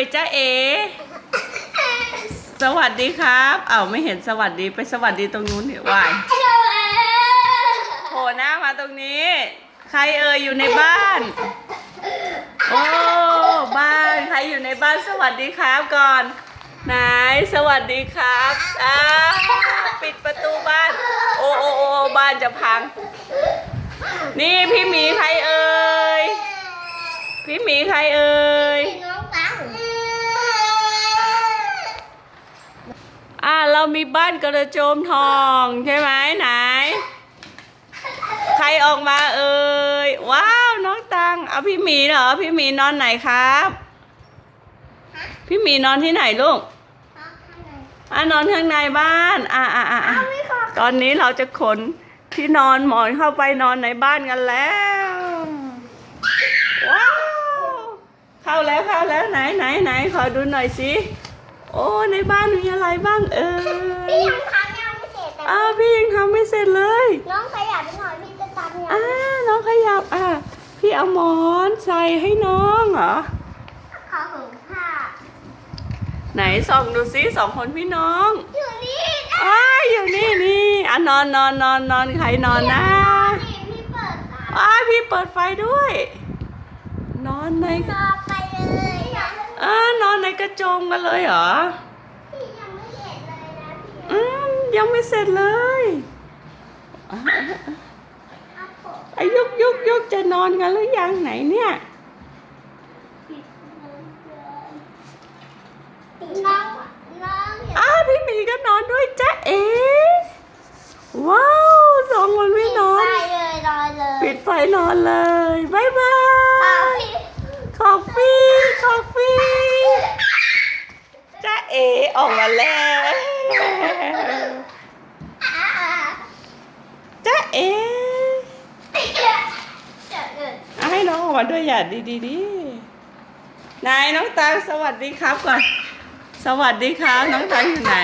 ยจ้าเอ สวัสดีครับ เอ้าไม่เห็นสวัสดีไปสวัสดีตรงนู้นเหรอวายโผล่หน้ามาตรงนี้ ใครเอ่ยอยู่ในบ้าน โอ้บ้านใครอยู่ในบ้านสวัสดีครับก่อน ไหนสวัสดีครับอ้าปิดประตูบ้าน โอ้โอ้โอ้บ้านจะพัง นี่พี่หมีใครเอ่ยพี่หมีใครเอ่ย เรามีบ้านกระโจมทองใช่ไหมไหน ใครออกมาเอ่ยว้าวน้องตังเอาพี่หมีเหรอพี่หมีนอนไหนครับ พี่หมีนอนที่ไหนลูกอ่านอนข้างในบ้าน อ่าอ่าอ่าอ่าตอนนี้เราจะขนที่นอนหมอนเข้าไปนอนในบ้านกันแล้วว้าวเข้าแล้วเข้าแล้วไหนไหนไหนขอดูหน่อยสิโอ้ในบ้านมีอะไรบ้าง ร็จเลย น้องขยับไปหน่อยพี่จะทำยังอ่าน้องขยับอะพี่เอาหมอนใส่ให้น้องเหรอขอห่มผ้าไหนส่องดูซิสองคนพี่น้องอยู่นี่อ้ายอยู่นี่นี่อะนอนนอนนอนนอนใครนอนนะนี่พี่เปิดตาอ้ายพี่เปิดไฟด้วย นอนในรอไปเลยยังอ่านอนในกระโจมกันเลยเหรอพี่ยังไม่เสร็จเลยนะพี่ อืมยังไม่เสร็จเลยอะเอาผม ไอ้ยุกยุกยุกจะนอนกันหรือยังไหนเนี่ยปิดเลยน้องน้องอย่าอ้าวพี่หมีก็นอนด้วยจ้ะเอ๋ว้าวสองคนพี่นอนไปเลยรอเลยปิดไฟนอนเลยบายบาเอายพี่คอฟฟี่คอฟฟี่จ้าเอออกมาแล้ว อ่า จ้าเอ เดี๋ยวเดี๋ยว เอาให้ น้องออกมาด้วยอย่าดีดีดีนายน้องตังสวัสดีครับก่อน สวัสดีครับ น้องตังอยู่ไหน